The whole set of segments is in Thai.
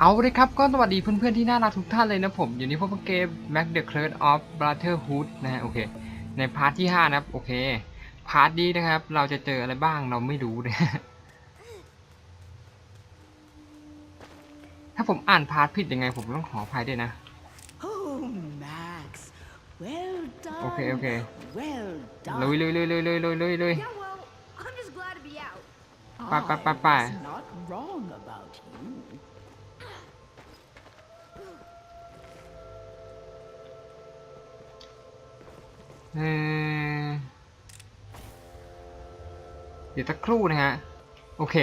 เอาเลยครับก็สวัสดีเพื่อนๆที่น่ารักทุกท่านเลยนะผม อยู่ในพวกเกม Mac the Curse of Brotherhood นะฮะโอเค ในพาร์ทที่ 5 นะครับโอเค พาร์ทนี้นะครับ เราจะเจออะไรบ้างเราไม่รู้นะถ้าผมอ่านพาร์ทผิดยังไง ผมต้องขออภัยด้วยนะ Oh, Max. Well done. โอเค โอเค Well ลุย done. ลุยลุยลุยลุยลุยลุยลุย Yeah, well, I'm just glad to be out. เดี๋ยวสักครู่นะฮะ โอเค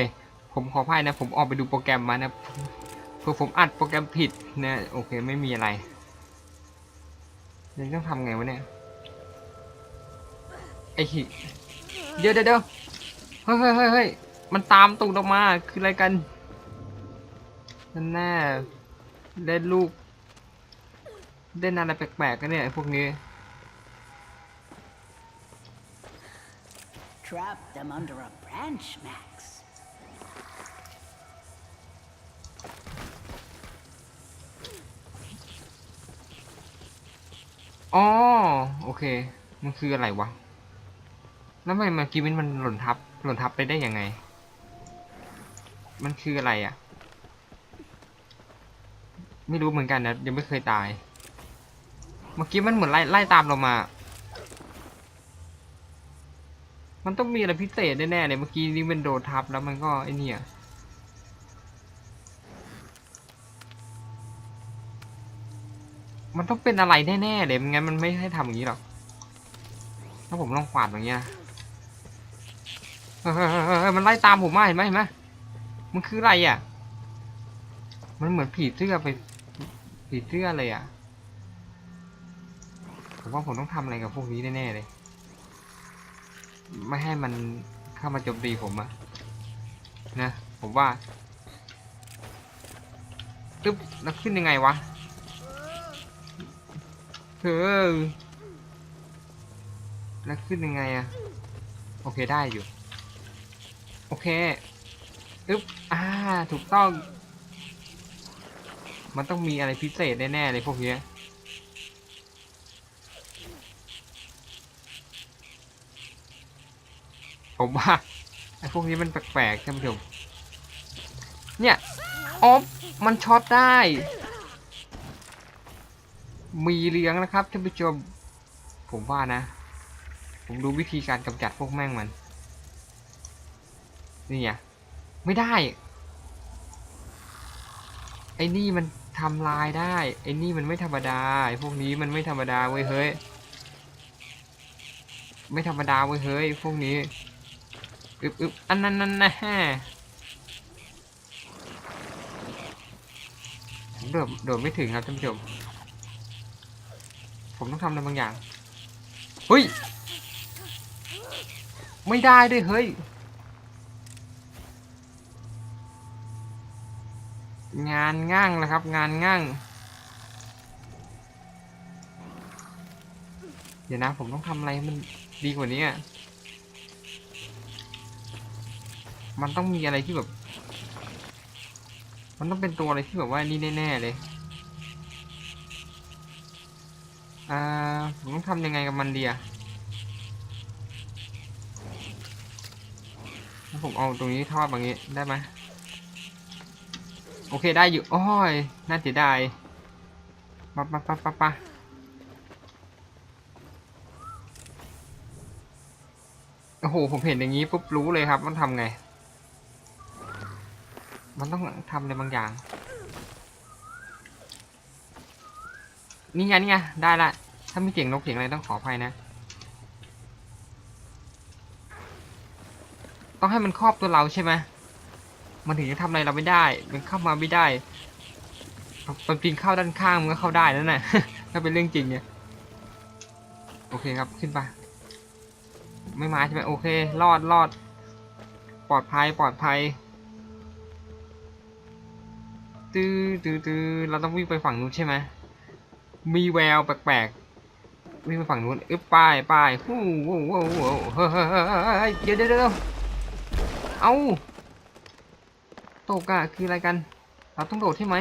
ผมขออภัยนะ ผมออกไปดูโปรแกรมมานะเพื่อผมอัดโปรแกรมผิดนะ โอเค ไม่มีอะไรยังต้องทำไงวะเนี่ย ไอ้หิเดี๋ยวเดี๋ยวเดี๋ยวเฮ้ยเฮ้ยเฮ้ยเฮ้ยมันตามตูดออกมา คืออะไรกันนั่นแน่เล่นลูก เล่นอะไรแปลกๆกันเนี่ยพวกนี้ Trap them under a branch, Max. อ๋อโอเค มันคืออะไรวะ แล้วทำไมมื่อกี้มันมันหล่นทับ หล่นทับไปได้ยังไง มันคืออะไรอะ่ะ ไม่รู้เหมือนกันนะ ยังไม่เคยตาย เมื่อกี้มันเหมือนไล่ไล่ตามเรามา มันต้องมีอะไรพิเศษแน่ๆเลยเมื่อกี้นี่มันโดนทับแล้วมันก็ไอเนี่ยมันต้องเป็นอะไรแน่ๆเลยไม่งั้นมันไม่ให้ทำอย่างนี้หรอก ถ้าผมลองขวาดอย่างเงี้ยมันไล่ตามผมมาเห็นไหมเห็นไหมมันคืออะไรอะ มันเหมือนผีเสื้อไปผีเสื้อเลยอะ ผมว่าผมต้องทำอะไรกับพวกนี้แน่ๆเลย ไม่ให้มันเข้ามาโจมตีผมอะนะ ผมว่าตึ๊บแล้วขึ้นยังไงวะเธอแล้วขึ้นยังไงอะโอเคได้อยู่ โอเคอึ๊บอ่า ถูกต้อง มันต้องมีอะไรพิเศษแน่ๆเลยพวกเนี้ ผมว่าไอ้พวกนี้มันแปลกๆท่านผู้ชม เนี่ยออฟมันช็อตได้ มีเลี้ยงนะครับท่านผู้ชม ผมว่านะ ผมดูวิธีการกำจัดพวกแม่งมัน นี่ไงไม่ได้ ไอ้นี่มันทำลายได้ ไอ้นี่มันไม่ธรรมดา ไอ้พวกนี้มันไม่ธรรมดาเว้ยเฮ้ย ไม่ธรรมดาเว้ยเฮ้ยพวกนี้ อึบอึบอันนั้นนั่นนะฮะผมโดดโดดไม่ถึงครับท่านผู้ชม ผมต้องทำอะไรบางอย่าง เฮ้ย ไม่ได้ด้วยเฮ้ยงานง่างนะครับ งานง่าง เดี๋ยวนะ ผมต้องทำอะไรมันดีกว่านี้อะ มันต้องมีอะไรที่แบบ มันต้องเป็นตัวอะไรที่แบบว่านี่แน่ๆเลย อ่า ผมต้องทำยังไงกับมันดีอะผมเอาตรงนี้ทอดแบบนี้ได้ไหมโอเคได้อยู่ โอ้ย น่าจะได้ปะปะปะปะปะโอ้โห ผมเห็นอย่างนี้ปุ๊บรู้เลยครับ มันทำไง มันต้องทำอะไรบางอย่าง นี่ไงนี่ไงได้ละ ถ้ามีเสียงนกเสียงอะไรต้องขออภัยนะ ต้องให้มันครอบตัวเราใช่ไหมมันถึงจะทำอะไรเราไม่ได้ มันเข้ามาไม่ได้มันปีนเข้าด้านข้างมันก็เข้าได้นั่นแหละถ้าเป็นเรื่องจริงเนี่ยโอเคครับขึ้นไปไม่มาใช่ไหมโอเค รอดรอด ปลอดภัยปลอดภัย ตื้อตื้อตื้อเราต้องวิ่งไปฝั่งนู้นใช่ไหมมีแววแปลกๆวิ่งไปฝั่งนู้นอึ๊บป้ายป้ายฮู้วู้วู้วู้เฮ้ยเฮ้ยเฮ้ยเฮ้ยเดี๋ยวเดี๋ยวเดี๋ยวเอาตกะคืออะไรกัน เราต้องโดดใช่ไหม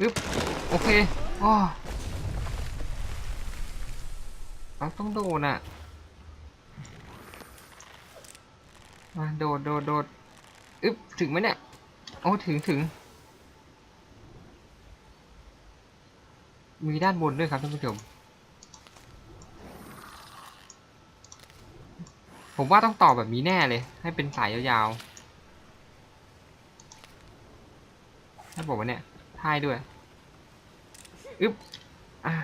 อึ๊บโอเคอ๋อเราต้องโดดน่ะมาโดดโดดโดดอึ๊บถึงไหมเนี่ย โอ้ถึงถึง มีด้านบนด้วยครับท่านผู้ชม ผมว่าต้องต่อแบบนี้แน่เลย ให้เป็นสายยาวๆถ้าบอกว่าเนี่ยท่ายด้วย อึ๊บ อะ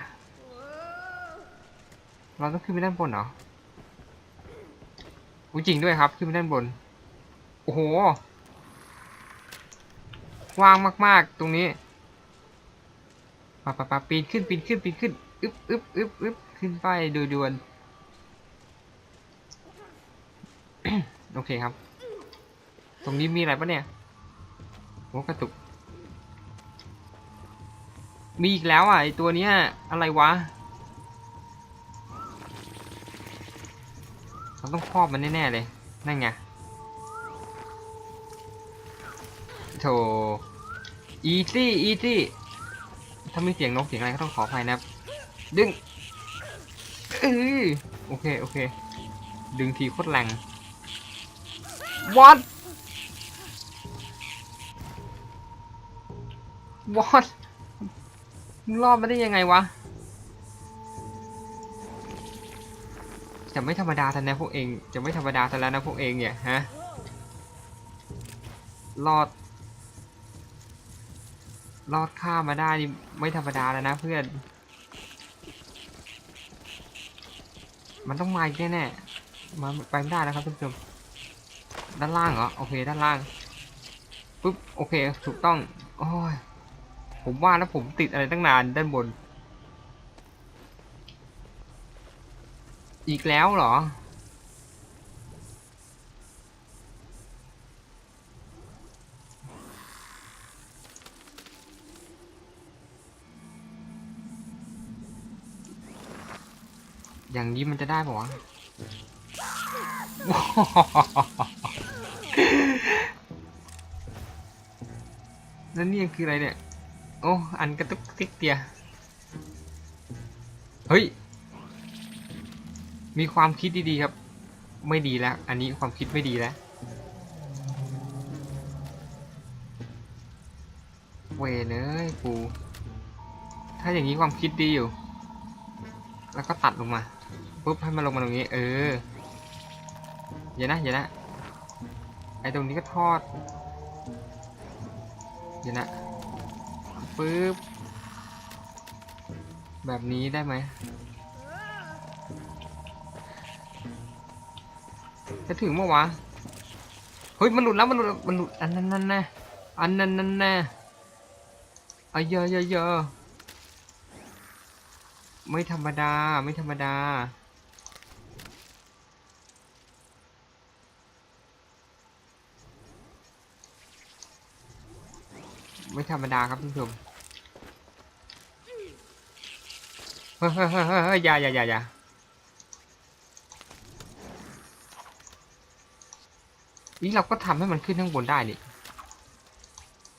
เราต้องขึ้นไปด้านบนเหรอจริงด้วยครับ ขึ้นไปด้านบน โอ้โห กว้างมากๆ ตรงนี้ปะปะปะปีนขึ้นปีนขึ้นปีนขึ้นอึ๊บอึ๊บอึ๊บอึ๊บขึ้นไปโดยด่วนโอเคครับ ตรงนี้มีอะไรปะเนี่ยโอ้กระตุก มีอีกแล้วอะไอตัวเนี้ยอะไรวะ เราต้องครอบมันแน่ๆเลย นั่นไงโธ่ อีซี่อีซี่ถ้ามีเสียงนกเสียงอะไรก็ต้องขออภัยนะครับ ดึงเออโอเค โอเค ดึงทีโคตรแรง what what มึงรอดมาได้ยังไงวะจะไม่ธรรมดาทันนะพวกเอง จะไม่ธรรมดาทันแล้วนะพวกเองเนี่ยฮะ รอด รอดข้ามมาได้นี่ไม่ธรรมดาแล้วนะเพื่อน มันต้องมาอีกแน่มาไปไม่ได้แล้วครับท่านผู้ชม ด้านล่างเหรอ โอเค ด้านล่าง ปุ๊บ โอเค ถูกต้อง โอ้ย ผมว่าแล้วผมติดอะไรตั้งนานด้านบน อีกแล้วเหรอ อย่างนี้มันจะได้ปะวะแล้วนี่คืออะไรเนี่ย โอ้ อันกระตุกติ๊กเตีย เฮ้ย มีความคิดดีๆครับ ไม่ดีแล้ว อันนี้ความคิดไม่ดีแล้ว เวเลยปูถ้าอย่างนี้ความคิดดีอยู่ แล้วก็ตัดลงมา ปุ๊บให้มันลงมาตรงนี้ เอออย่านะอย่านะไอตรงนี้ก็ทอดเดี๋ยวนะปึ๊บแบบนี้ได้ไหมจะถึงเมื่อวะเฮ้ยมันหลุดแล้วมันหลุดมันหลุดอันนั้นนั่นน่อันนั้นนั่นน่อะเยอะเยอะเยอะไม่ธรรมดาไม่ธรรมดา ไม่ธรรมดาครับท่านผู้ชมเฮ้ยเฮ้ยเฮ้ยเฮ้ยอย่าอย่าอย่าอย่านี่เราก็ทำให้มันขึ้นข้างบนได้นี่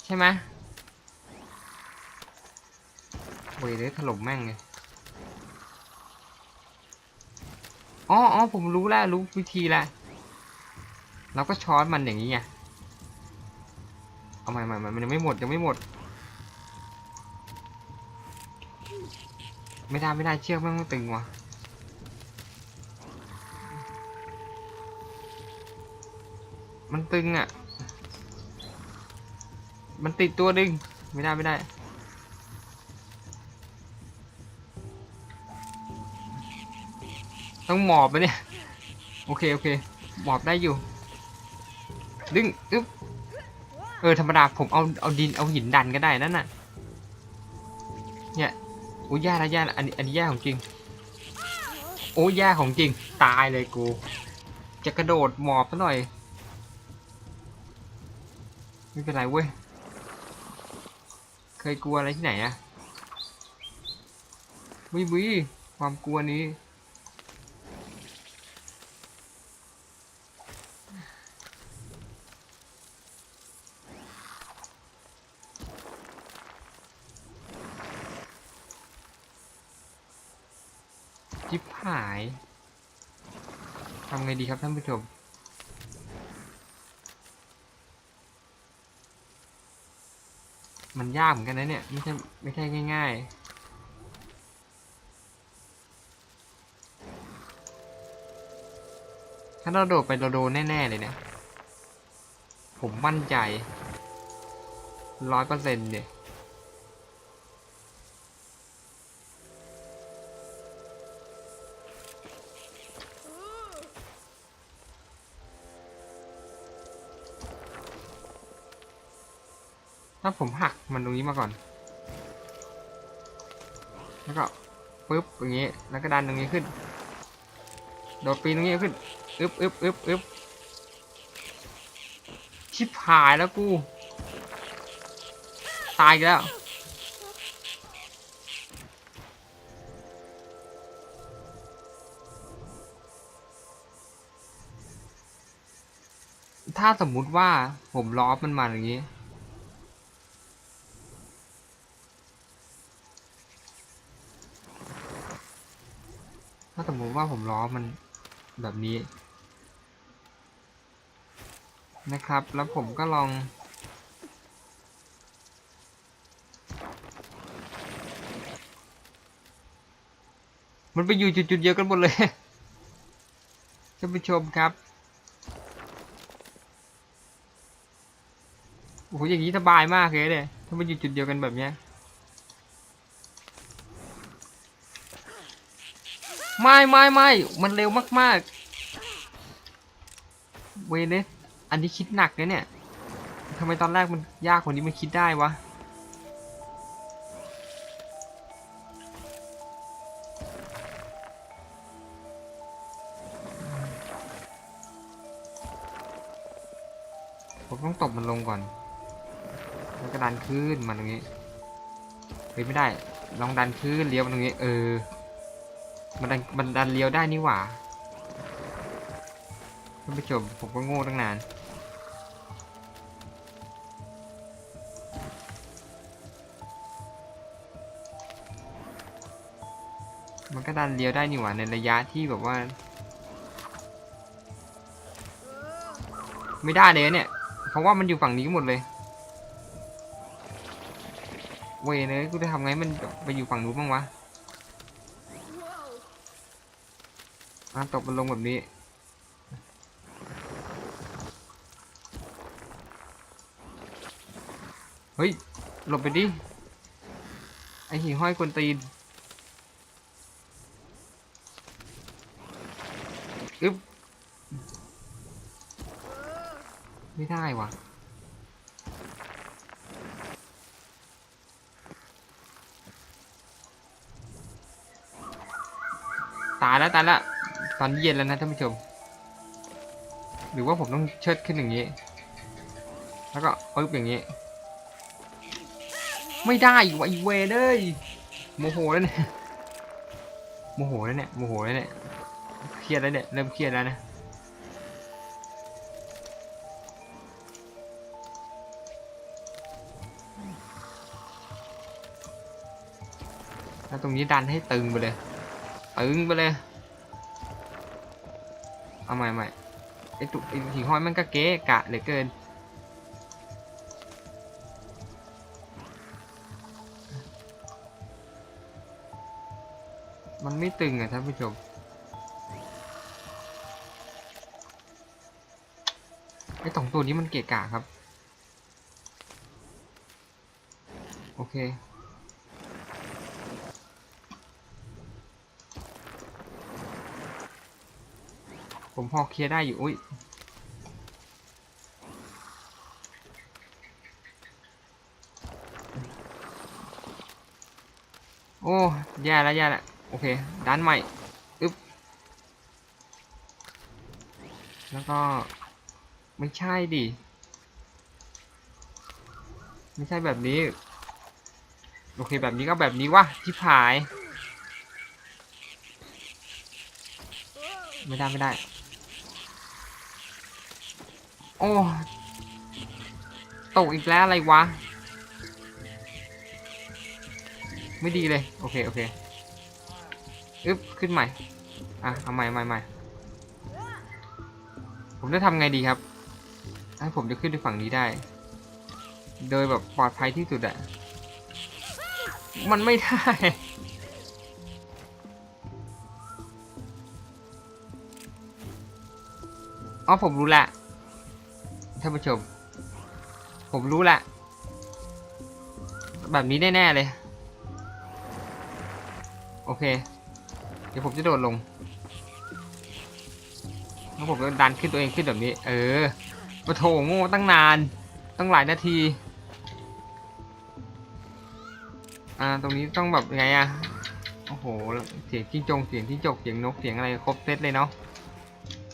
ใช่ไหมเว้ยเลยถล่มแม่งเลยอ๋ออ๋อผมรู้แล้วรู้วิธีแล้วเราก็ช้อนมันอย่างนี้ไง เอาใหม่ใหม่มันยังไม่หมดยังไม่หมด ไม่ได้ไม่ได้เชือกม่งต้องตึงว่ะมันตึงอะ มันติดตัวดึง ไม่ได้ไม่ได้ ต้องหมอบไปเนี่ย โอเคโอเค หมอบได้อยู่ ดึงอึ๊บ เออธรรมดาผมเอาเอาดินเอาหินดันก็ได้นั่นน่ะ เนี่ยโอ้ยแย่แล้วแย่ล้วอันนี้อันนี้แย่ของจริง โอ้ยแย่ของจริง ตายเลยกู จะกระโดดหมอบซะหน่อย ไม่เป็นไรเว้ย เคยกลัวอะไรที่ไหนอะวิวิความกลัวนี้ จิบหายทำไงดีครับท่านผู้ชม มัน ยากเหมือนกันนะเนี่ย ไม่ใช่ไม่ใช่ง่ายๆ ถ้าเราโดดไปเราโดนแน่ ๆ เลยเนี่ย ผมมั่นใจร้อยเปอร์เซ็นต์เนี่ย ถ้าผมหักมันตรงนี้มาก่อน แล้วก็ปึ๊บอย่างนี้ แล้วก็ดันตรงนี้ขึ้น โดดปีนตรงนี้ขึ้น อึ๊บอึ๊บอึ๊บอึ๊บชิบหายแล้วกู ตายแล้ว ถ้าสมมุติว่าผมล้อมันมาอย่างนี้ ถ้าสมมติ ว่าผมล้อมันแบบนี้ นะครับ แล้วผมก็ลองมันไปอยู่จุดๆเดียวกันหมดเลยท่านผู้ชมครับโอ้โหอย่างนี้สบายมากเลยเนี่ยถ้ามันอยู่จุดเดียวกันแบบเนี้ย ไม่ไม่ไม่มันเร็วมากๆ เวเนสอันนี้คิดหนักนะเนี่ยทำไมตอนแรกมันยากกว่านี้มันคิดได้วะผมต้องตบมันลงก่อนแล้วก็ดันขึ้นมาตรงนี้เฮ้ยไม่ได้ ลองดันขึ้นเลี้ยวมาตรงนี้ เออ มันดันมันดันเลี้ยวได้นี่หว่าท่านผู้ชมผมก็โง่ตั้งนาน มันก็ดันเลี้ยวได้นี่หว่าในระยะที่แบบว่า ไม่ได้เลยเนี่ย เพราะว่ามันอยู่ฝั่งนี้หมดเลยเวเนยกูจะทำไงมันไปอยู่ฝั่งนู้นบ้างวะ อะตกมันลงแบบนี้ เฮ้ย หลบไปดิ ไอหิ่งห้อยกวนตีนอึ๊บ ไม่ได้ว่ะตายแล้วตายแล้ว ตอนเย็นแล้วนะท่านผู้ชม หรือว่าผมต้องเชิดขึ้นอย่างนี้ แล้วก็ปึ๊บอย่างนี้ ไม่ได้อีกว่ะอีเวเลยโมโหแล้วเนี่ยโมโหแล้วเนี่ยโมโหแล้วเนี่ยเครียดแล้วเนี่ยเริ่มเครียดแล้วนะแล้วตรงนี้ดันให้ตึงไปเลย ตึงไปเลย เอาใหม่ใหม่ไอตุไอหิ่งห้อยมันก็เก๊กะเหลือเกิน มันไม่ตึงอะท่านผู้ชมไอสองตัวนี้มันเกะกะครับ โอเค ผมพอเคลียร์ได้อยู่ อุ้ยโอ้แย่แล้วแย่แล้วโอเคดันใหม่อึ๊บแล้วก็ไม่ใช่ดิไม่ใช่แบบนี้ โอเคแบบนี้ก็แบบนี้วะที่ผาย ไม่ได้ ไม่ได้ โอ้ตกอีกแล้วอะไรวะ ไม่ดีเลย โอเค โอเคอึ๊บขึ้นใหม่ อะ เอาใหม่ใหม่ใหม่ผมจะทำไงดีครับ ให้ผมจะขึ้นไปฝั่งนี้ได้ โดยแบบปลอดภัยที่สุดอะมันไม่ได้ อ๋อผมรู้แหละ ท่านผู้ชม ผมรู้ละ แบบนี้แน่ ๆ เลย โอเค เดี๋ยวผมจะโดดลง แล้วผมก็ดันขึ้นตัวเองขึ้นแบบนี้ เออมาโถโง่ตั้งนาน ตั้งหลายนาที อ่า ตรงนี้ต้องแบบไงอะโอ้โห เสียงจิ้งจง เสียงจิ้งจก เสียงนก เสียงอะไรครบเซตเลยเนาะ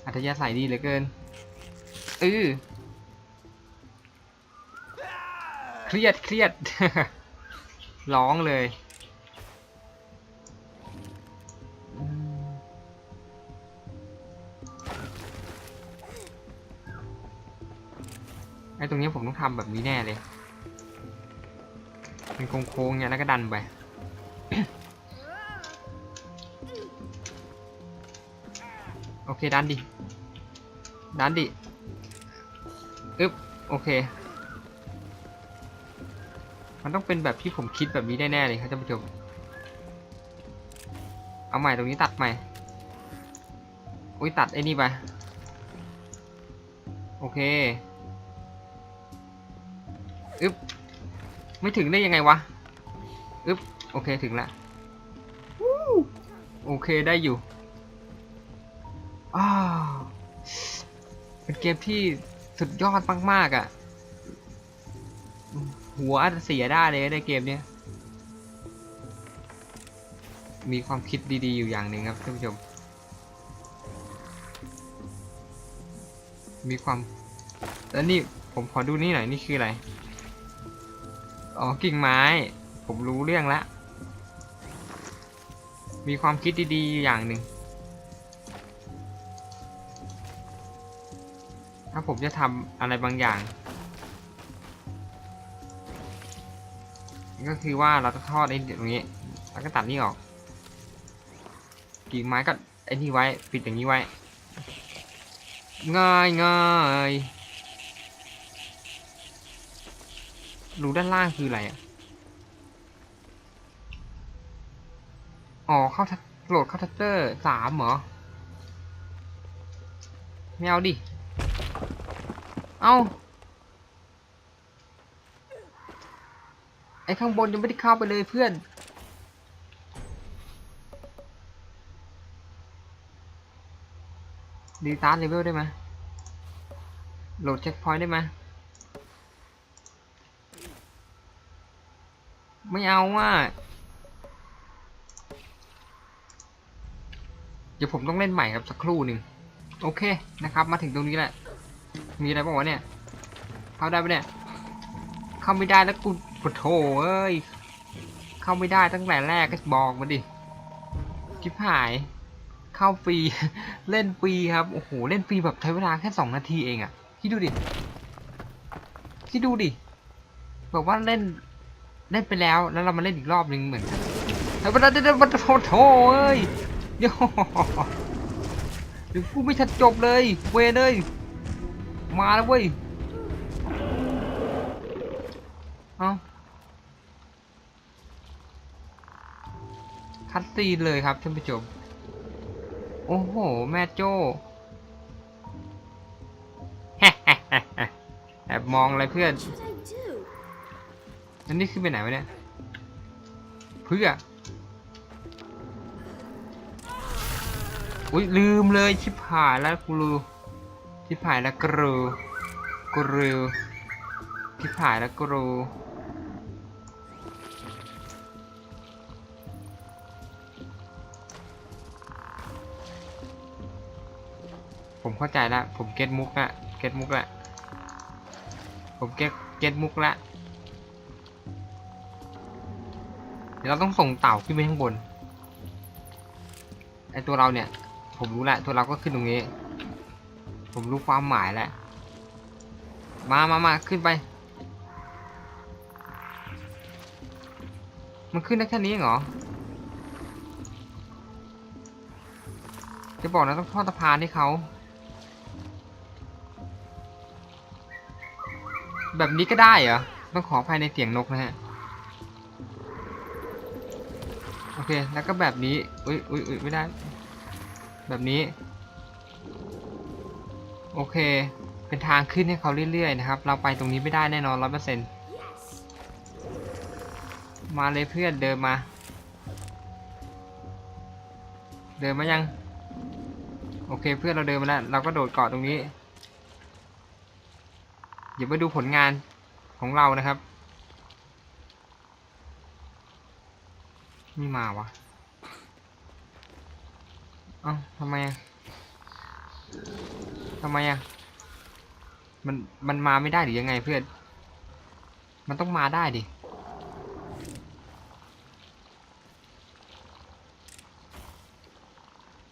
อัธยาศัยดีเหลือเกินเออ รียดเครียด ร้องเลย ไอ้ตรงนี้ผมต้องทำแบบนี้แน่เลยเป็นโค้งๆเนี่ยแล้วก็ดันไปโอเคดันดิดันดิอึ๊บโอเค มันต้องเป็นแบบที่ผมคิดแบบนี้แน่ๆเลยครับท่านผู้ชม เอาใหม่ตรงนี้ตัดใหม่ อุ้ยตัดไอ้นี่ไป โอเค อึ๊บ ไม่ถึงได้ยังไงวะ อึ๊บ โอเคถึงละโอเคได้อยู่อ้าวเป็นเกมที่สุดยอดมากๆอะ หัวเสียได้เลยในเกมเนี้ยมีความคิดดีๆอยู่อย่างหนึ่งครับท่านผู้ชม มีความแล้วนี่ผมขอดูนี่หน่อยนี่คืออะไร อ๋อกิ่งไม้ ผมรู้เรื่องแล้วมีความคิดดีๆอยู่อย่างหนึ่งถ้าผมจะทำอะไรบางอย่าง ก็คือว่าเราจะทอดไอ้ตรงนี้ แล้วก็ตัดนี่ออก กิ่งไม้ก็ไอ้นี่ไว้ ปิดอย่างนี้ไว้ ง่ายง่ายรูด้านล่างคืออะไรอะ อ๋อ เข้าทัโหลดเข้าทัตเตอร์สามเหรอไม่เอาดิ เอา ไอ้ข้างบนยังไม่ได้เข้าไปเลยเพื่อน ดีตาร์เลเวลได้ไหมโหลดเช็คพอยต์ได้ไหมไม่เอาว่าเดี๋ยวผมต้องเล่นใหม่ครับสักครู่หนึ่งโอเคนะครับ มาถึงตรงนี้แหละ มีอะไรบ้างวะเนี่ยเข้าได้ปะเนี่ย เข้าไม่ได้แล้วกูปวดโถเอ้ย เข้าไม่ได้ตั้งแต่แรกก็บอกมาดิชิบหาย เข้าฟรี เล่นฟรีครับ โอ้โห เล่นฟรีแบบใช้เวลาแค่สองนาทีเองอะคิดดูดิคิดดูดิ แบบว่าเล่น เล่นไปแล้ว แล้วเรามาเล่นอีกรอบหนึ่งเหมือนกันแต่วันนั้นเดี๋ยวมันโถโถเอ้ยโย่เดี๋ยวกูไม่ทันจบเลย เวเลย มาแล้วเว้ย เอาคัดซีนเลยครับท่านผู้ชม โอ้โห แม่โจ้แอบมองอะไรเพื่อน อันนี้คือไปไหนวะเนี่ย เพื่อ อุ้ยลืมเลยชิบหายแล้วกูรูชิบหายแล้วกรูกรู ชิบหายแล้วกรูผมเข้าใจแล้วผมเก็ตมุกละ เก็ตมุกละ ผมเก็ตเก็ตมุกละ เดี๋ยวเราต้องส่งเต่าขึ้นไปข้างบน ไอตัวเราเนี่ย ผมรู้แหละตัวเราก็ขึ้นตรงนี้ ผมรู้ความหมายแล้ว มามามาขึ้นไป มันขึ้นได้แค่นี้เหรอ จะบอกนะต้องทอดสะพานให้เขา แบบนี้ก็ได้เหรอ ต้องขอภายในเสียงนกนะฮะ โอเค แล้วก็แบบนี้ อุ้ยอุ้ยอุ้ยไม่ได้ แบบนี้ โอเค เป็นทางขึ้นให้เขาเรื่อยๆนะครับ เราไปตรงนี้ไม่ได้แน่นอนร้อยเปอร์เซ็นต์ มาเลยเพื่อนเดินมา เดินมายัง โอเคเพื่อนเราเดินมาแล้ว เราก็โดดเกาะตรงนี้เดี๋ยวมาดูผลงานของเรานะครับไม่มาวะเอ้าทำไมอะทำไมอะมันมันมาไม่ได้หรือยังไงเพื่อน มันต้องมาได้ดิ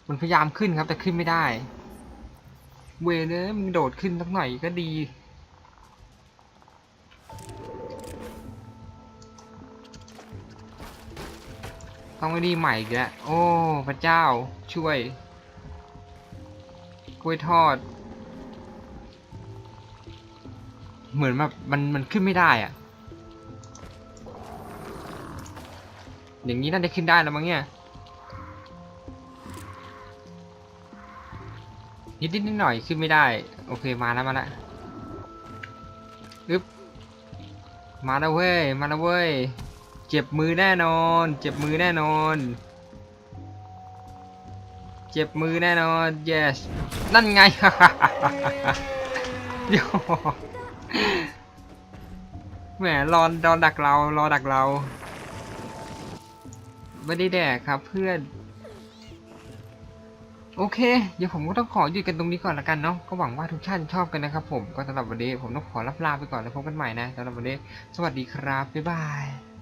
มันพยายามขึ้นครับแต่ขึ้นไม่ได้ เวเลยมึงโดดขึ้นสักหน่อยก็ดี ต้องไอ้นี่ใหม่อีกแล้วโอ้พระเจ้าช่วย กล้วยทอด เหมือนแบบมันมันขึ้นไม่ได้อะอย่างนี้น่าจะขึ้นได้แล้วมั้งเนี่ย นิดนิดหน่อยขึ้นไม่ได้ โอเคมาแล้วมาแล้วอึ๊บมาแล้วเว้ยมาแล้วเว้ยเจ็บมือแน่นอน เจ็บมือแน่นอน เจ็บมือแน่นอน yes นั่นไงโยแหมรอรอดักเรารอดักเราไม่ได้แดกครับเพื่อน โอเค เดี๋ยวผมก็ต้องขอหยุดกันตรงนี้ก่อนละกันเนาะ ก็หวังว่าทุกท่านชอบกันนะครับผม ก็สำหรับวันนี้ผมต้องขอลาไปก่อนแล้วพบกันใหม่นะสำหรับวันนี้ สวัสดีครับ บ๊ายบาย